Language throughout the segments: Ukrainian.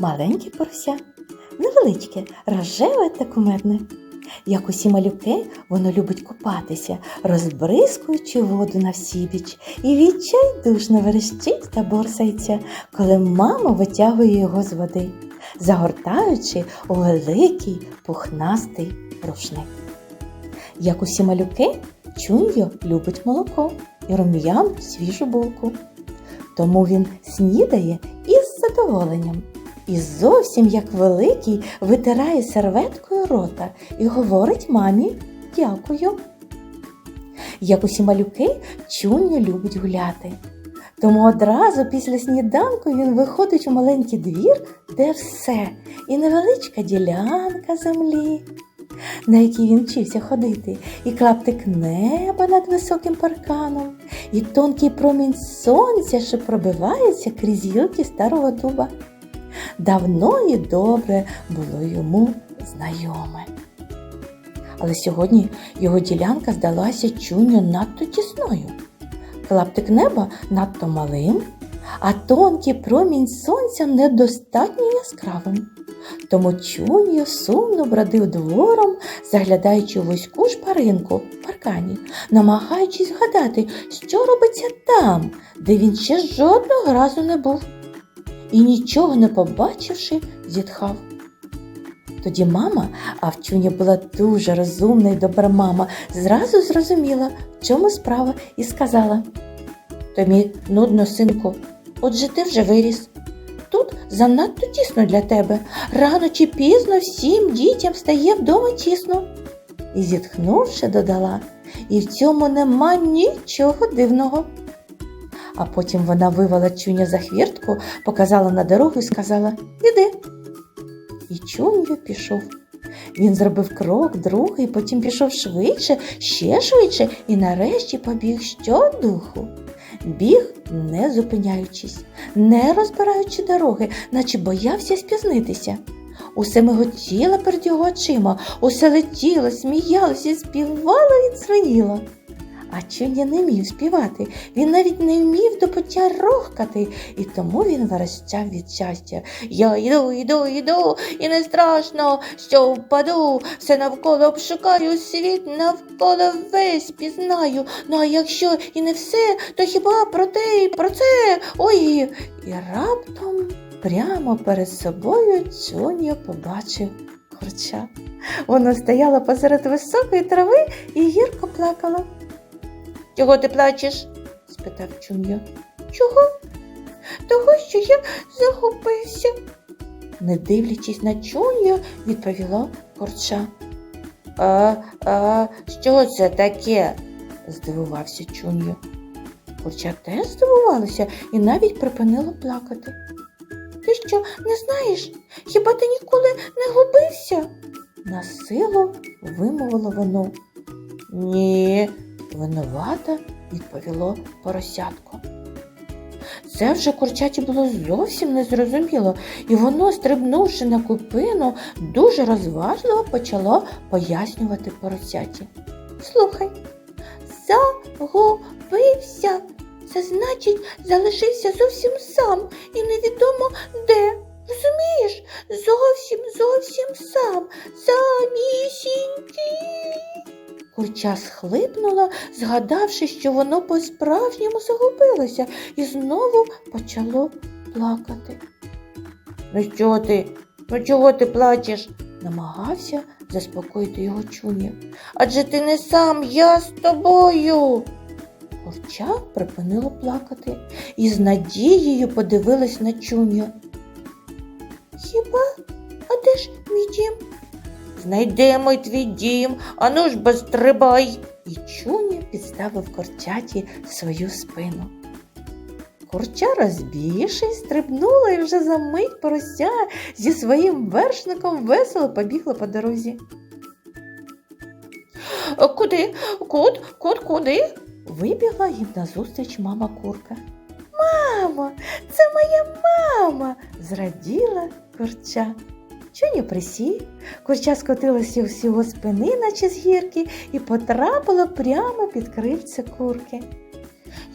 Маленьке порося, невеличке, рожеве та кумедне. Як усі малюки, воно любить купатися, розбризкуючи воду на всібіч, і відчайдушно верещить та борсається, коли мама витягує його з води, загортаючи у великий пухнастий рушник. Як усі малюки, Чуньо любить молоко і рум'яну свіжу булку. Тому він снідає із задоволенням і зовсім як великий витирає серветкою рота і говорить мамі дякую. Як усі малюки, Чуньо любить гуляти. Тому одразу після сніданку він виходить у маленький двір, де все, і невеличка ділянка землі, на якій він вчився ходити, і клаптик неба над високим парканом, і тонкий промінь сонця, що пробивається крізь гілки старого дуба. Давно і добре було йому знайоме. Але сьогодні його ділянка здалася чуню надто тісною. Клаптик неба надто малим, а тонкий промінь сонця недостатньо яскравим. Тому Чуньо сумно бродив двором, заглядаючи в вузьку шпаринку в паркані, намагаючись згадати, що робиться там, де він ще жодного разу не був. І нічого не побачивши, зітхав. Тоді мама, а в Чуні була дуже розумна і добра мама, зразу зрозуміла, в чому справа, і сказала Тобі нудно, синку, отже ти вже виріс. Тут занадто тісно для тебе. Рано чи пізно всім дітям стає вдома тісно. І зітхнувши, додала, і в цьому нема нічого дивного. А потім вона вивела чуня за хвіртку, показала на дорогу і сказала Іди. І чуньо пішов. Він зробив крок, другий, потім пішов швидше, ще швидше і нарешті побіг щодуху. Біг, не зупиняючись, не розбираючи дороги, наче боявся спізнитися. Усе миготіло перед його очима, усе летіло, сміялося, співало і дзвеніло. А Чуня не вмів співати, він навіть не вмів до пуття рохкати, і тому він верещав від щастя. Я йду, йду, йду, і не страшно, що впаду, все навколо обшукаю, світ навколо весь пізнаю. Ну а якщо і не все, то хіба про те і про це? Ой, і раптом прямо перед собою Чуня побачив курча. Воно стояло посеред високої трави і гірко плакало. Чого ти плачеш? спитав Чуньо. Чого? Того, що я загубився. Не дивлячись на Чуньо, відповіла корча. А, а що це таке? здивувався Чуньо. Курча теж здивувалася і навіть припинила плакати. Ти що, не знаєш? Хіба ти ніколи не губився? Насилу вимовило воно. Ні, винувата, відповіло поросятко. Це вже курчаті було зовсім незрозуміло, і воно, стрибнувши на купину, дуже розважливо почало пояснювати поросяті. Слухай, загубився. Це значить, залишився зовсім сам і невідомо де. Розумієш? Зовсім зовсім сам. Самісінький. Курча схлипнула, згадавши, що воно по-справжньому загубилося, і знову почало плакати. Ну що ти? Ну чого ти плачеш? намагався заспокоїти його чуня. Адже ти не сам, я з тобою. Курча припинило плакати і з надією подивилась на чуню. Хіба? А де ж мій дім? Знайдемо й твій дім, ану ж безстрибай. І чуня підставив корчаті свою спину. Курча розбігшись, стрибнула і вже за мить порося зі своїм вершником весело побігла по дорозі. Куди? Куд? Куд, куди? Вибігла їм назустріч мама курка. Мамо, це моя мама, зраділа курча. Чуня присів, курча скотилася з його спини, наче з гірки, і потрапила прямо під крильце курки.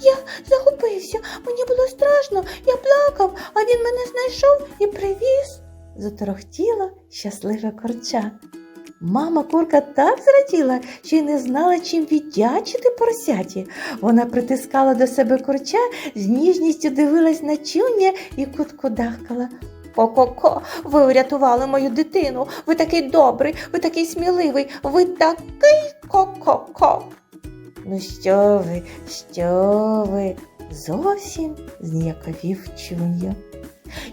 Я загубився, мені було страшно, я плакав, а він мене знайшов і привіз. Заторохтіла щасливе корча. Мама курка так зраділа, що й не знала, чим віддячити поросяті. Вона притискала до себе курча, з ніжністю дивилась на чуня і куткудахкала. Ко-ко-ко, ви врятували мою дитину. Ви такий добрий, ви такий сміливий, ви такий ко-ко-ко. Ну що ви, що ви? Зовсім зніяковів чуньо.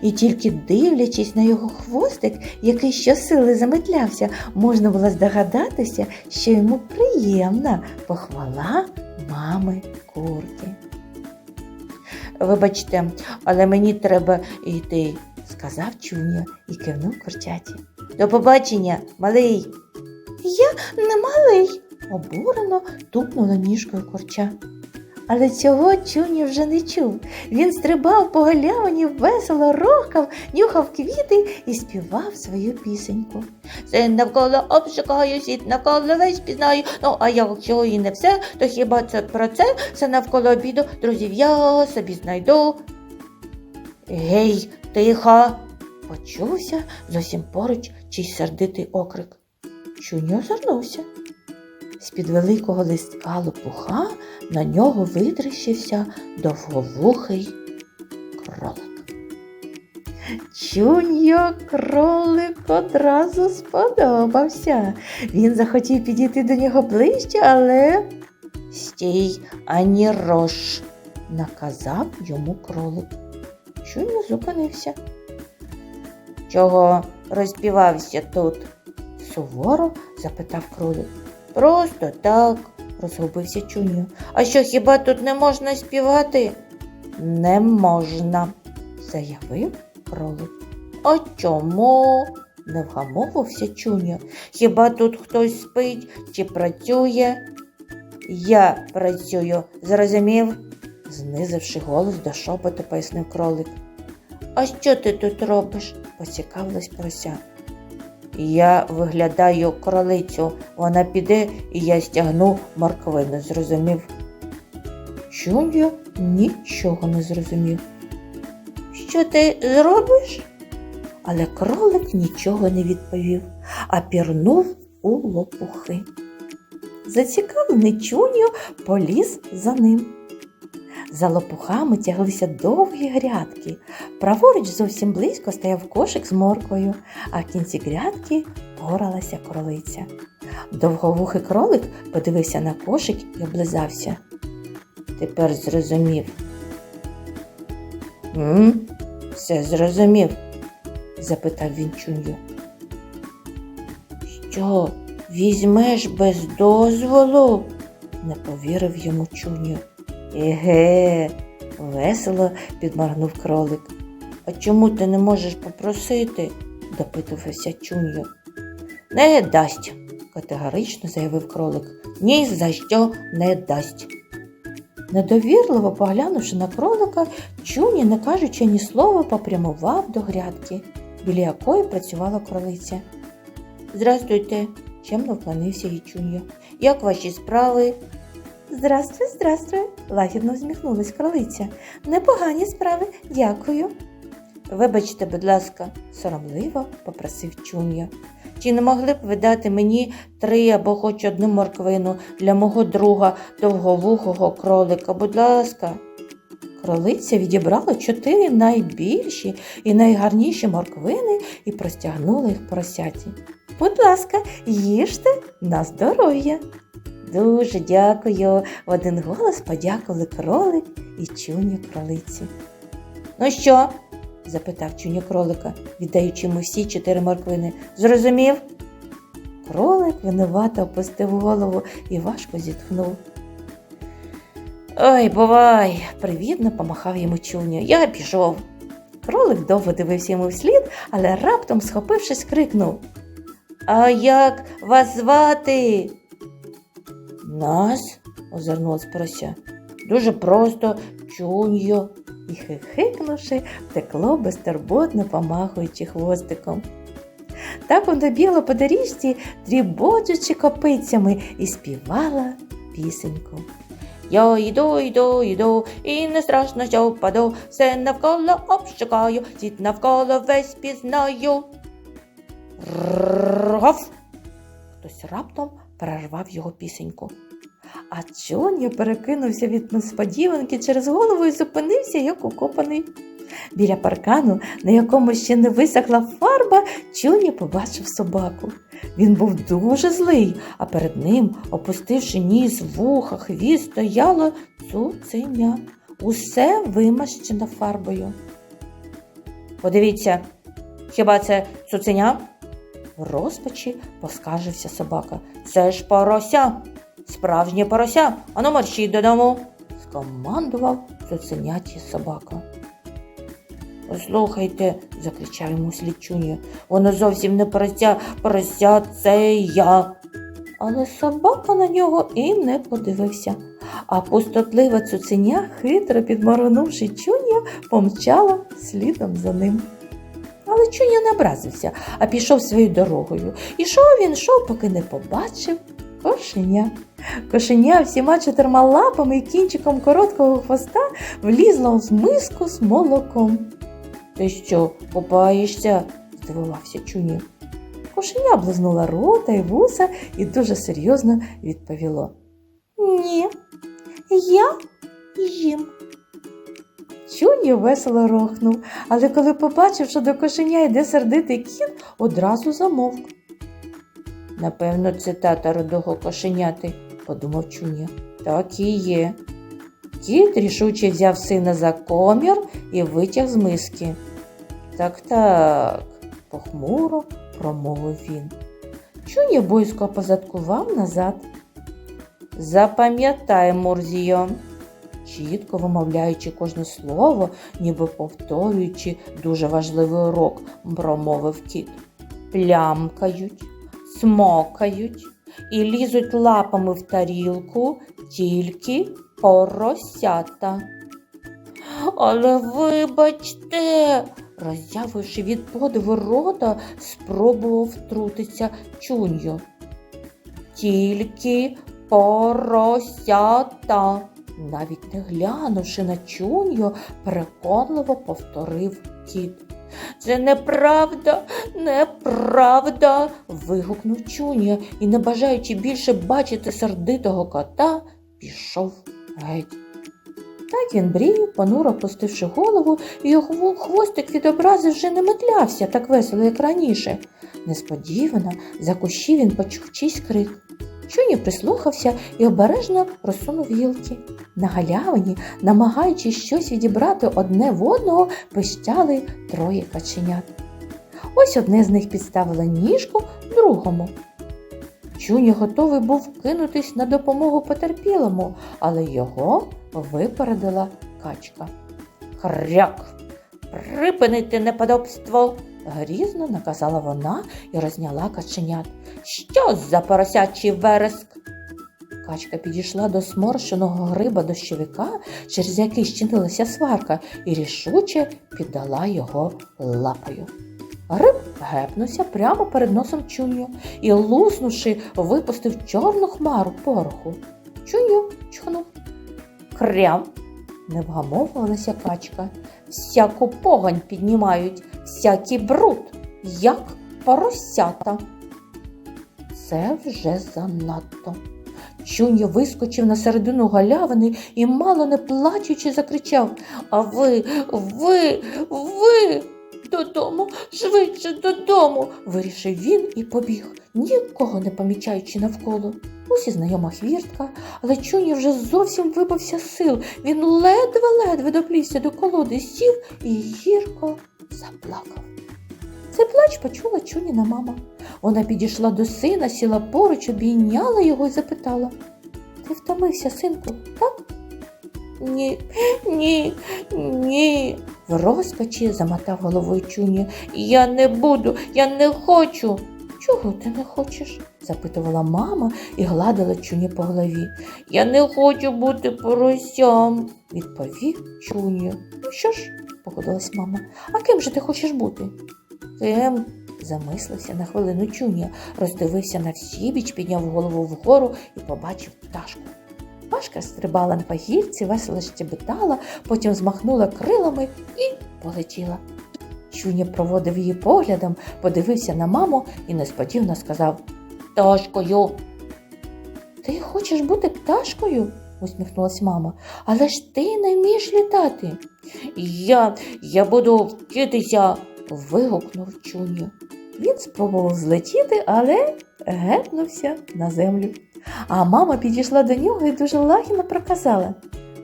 І тільки дивлячись на його хвостик, який щосили заметлявся, можна було здогадатися, що йому приємна похвала мами курки. Вибачте, але мені треба йти, сказав Чуньо і кивнув курчаті. До побачення, малий. Я не малий, обурено тупнула ніжкою курча. Але цього Чуні вже не чув. Він стрибав по галявині, весело рохкав, нюхав квіти і співав свою пісеньку. Все навколо обшукаю, світ навколо весь пізнаю. Ну, а якщо і не все, то хіба це про це? Все навколо обіду, друзів я собі знайду. Гей, тихо! Почувся зовсім поруч чийсь сердитий окрик. Чуні озирнувся. З-під великого листка лопуха на нього витріщився довговухий кролик. Чуньо кролик одразу сподобався. Він захотів підійти до нього ближче, але стій, ані рош, наказав йому кролик. Чуньо зупинився. Чого розпівався тут? суворо запитав кролик. Просто так, розгубився Чуньо. А що хіба тут не можна співати? Не можна, заявив кролик. А чому? не вгамовувався Чуньо. Хіба тут хтось спить чи працює? Я працюю, зрозумів? Знизивши голос до шепоту, пояснив кролик. А що ти тут робиш? поцікавилась порося. Я виглядаю кролицю, вона піде і я стягну морквину, зрозумів. Чуньо нічого не зрозумів. Що ти зробиш? Але кролик нічого не відповів, а пірнув у лопухи. Зацікавлений Чуньо поліз за ним. За лопухами тяглися довгі грядки. Праворуч зовсім близько стояв кошик з морквою, а в кінці грядки поралася кролиця. Довговухий кролик подивився на кошик і облизався. Тепер зрозумів. М? Все зрозумів? запитав він чунью. Що, візьмеш без дозволу? не повірив йому чунью. Еге, весело підморгнув кролик. А чому ти не можеш попросити? допитувався Чуньо. Не дасть, категорично заявив кролик. Ні за що не дасть. Недовірливо поглянувши на кролика, Чуні, не кажучи ні слова, попрямував до грядки, біля якої працювала кролиця. Здрастуйте, чемно вклонився їй Чуньо. Як ваші справи? Здрастуй, здрастуй, лагідно зміхнулась кролиця. Непогані справи, дякую. Вибачте, будь ласка, соромливо попросив Чун'я. Чи не могли б ви дати мені три або хоч одну морквину для мого друга довговухого кролика, будь ласка. Кролиця відібрала чотири найбільші і найгарніші морквини і простягнула їх поросяті. Будь ласка, їжте на здоров'я. Дуже дякую. В один голос подякували кролик і чуня кролиці. Ну що? запитав чуня кролика, віддаючи йому всі чотири морквини. Зрозумів? Кролик винувато опустив голову і важко зітхнув. Ой, бувай, привітно помахав йому чуня. Я пішов. Кролик довго дивився йому вслід, але раптом, схопившись, крикнув А як вас звати? Нас? озирнулась порося. Дуже просто чуньо. І хихикнувши, втекло безтурботно помахуючи хвостиком. Так воно бігла по доріжці, дріботючи копицями, і співала пісеньку. Я йду, йду, йду, і не страшно, що впаду. Все навколо обшукаю, світ навколо весь пізнаю. Ргав! Хтось раптом перервав його пісеньку. А Чоня перекинувся від несподіванки через голову і зупинився, як укопаний. Біля паркану, на якому ще не висохла фарба, Чоня побачив собаку. Він був дуже злий, а перед ним, опустивши ніс, вуха, хвіст, стояло цуценя. Усе вимащено фарбою. Подивіться, хіба це цуценя? В розпачі поскаржився собака. Це ж порося, справжнє порося. Ану маршіть додому. Скомандував цуценяті собака. Послухайте, закричав йому слідчуня. Воно зовсім не порося, порося це я. Але собака на нього і не подивився. А пустотливе цуценя, хитро підморгнувши чуня, помчала слідом за ним. Не образився, а пішов своєю дорогою. Ішов він, йшов, поки не побачив кошеня. Кошеня всіма чотирма лапами і кінчиком короткого хвоста влізло в миску з молоком. Ти що, купаєшся? здивувався чуня. Кошеня близнула рота і вуса і дуже серйозно відповіло. Ні, я їм. Чуня весело рохнув, але коли побачив, що до кошеня йде сердитий кіт, одразу замовк. Напевно, це тата рудого кошеняти, подумав чуня. Так і є. Кіт рішуче взяв сина за комір і витяг з миски. Так, так, Похмуро промовив він. Чуня бойсько позадкував назад, запам'ятай, Мурзіо. Чітко вимовляючи кожне слово, ніби повторюючи дуже важливий урок, промовив кіт. плямкають, смокають і лізуть лапами в тарілку тільки поросята. Але вибачте, Роззявивши від подиву рота, спробував втрутитися чуньо. тільки поросята. Навіть не глянувши на чуньо, переконливо повторив кіт. Це неправда, неправда. Вигукнув чуньо і, не бажаючи більше бачити сердитого кота, пішов геть. Так він брів, понуро опустивши голову, і його хвостик від образи вже не метлявся так весело, як раніше. Несподівано за кущі він почув чийсь крик. Чуні прислухався і обережно розсунув гілки. На галявині, намагаючись щось відібрати одне в одного, пищали троє каченят. Ось одне з них підставило ніжку другому. Чуні готовий був кинутись на допомогу потерпілому, але його випередила качка. Хряк, припинити неподобство. Грізно наказала вона і розняла каченят. Що за поросячий вереск? Качка підійшла до сморщеного гриба дощовика, через який щинилася сварка, і рішуче піддала його лапою. Гриб гепнувся прямо перед носом чуню і, луснувши, випустив чорну хмару пороху. Чуню чхнув. Крям, Не вгамовувалася качка. всяку погань піднімають, всякий бруд, як поросята. Це вже занадто. Чуньо вискочив на середину галявини і, мало не плачучи, закричав А ви, ви, ви додому, швидше додому. Вирішив він і побіг, нікого не помічаючи навколо. Ось і знайома хвіртка, але Чуні вже зовсім вибався з сил. Він ледве-ледве доплівся до колоди, сів і гірко заплакав. Цей плач почула Чуніна мама. Вона підійшла до сина, сіла поруч, обійняла його і запитала Ти втомився, синку, так? Ні, ні, ні. В розпачі замотав головою Чуні. Я не буду, я не хочу. Чого ти не хочеш? запитувала мама і гладила Чуні по голові. Я не хочу бути поросям. Відповів Чуню. Ну що ж, погодилась мама, а ким же ти хочеш бути? Ким? Замислився на хвилину Чуня, роздивився на всі біч, підняв голову вгору і побачив пташку. Пташка стрибала на пагірці, весело щебетала, потім змахнула крилами і полетіла. Чуня проводив її поглядом, подивився на маму і несподівано сказав Пташкою. Ти хочеш бути пташкою? усміхнулась мама. Але ж ти не вмієш літати. Я, я буду вчитися. вигукнув Чуню. Він спробував злетіти, але гепнувся на землю. А мама підійшла до нього і дуже лагідно проказала.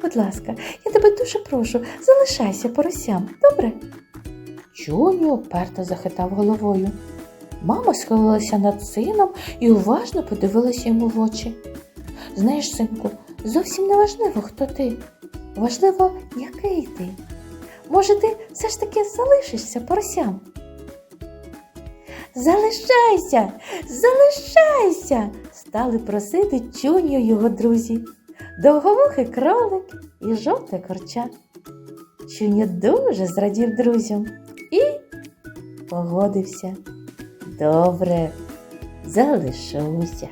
Будь ласка, я тебе дуже прошу, залишайся поросям, добре? Чуню уперто захитав головою. Мама схилилася над сином і уважно подивилася йому в очі. Знаєш, синку, зовсім не важливо, хто ти. Важливо, який ти. Може, ти все ж таки залишишся поросям? Залишайся, залишайся, стали просити чуню його друзі. Довговухий кролик і жовте корча. Чуня дуже зрадів друзям і погодився. Добре, залишуся.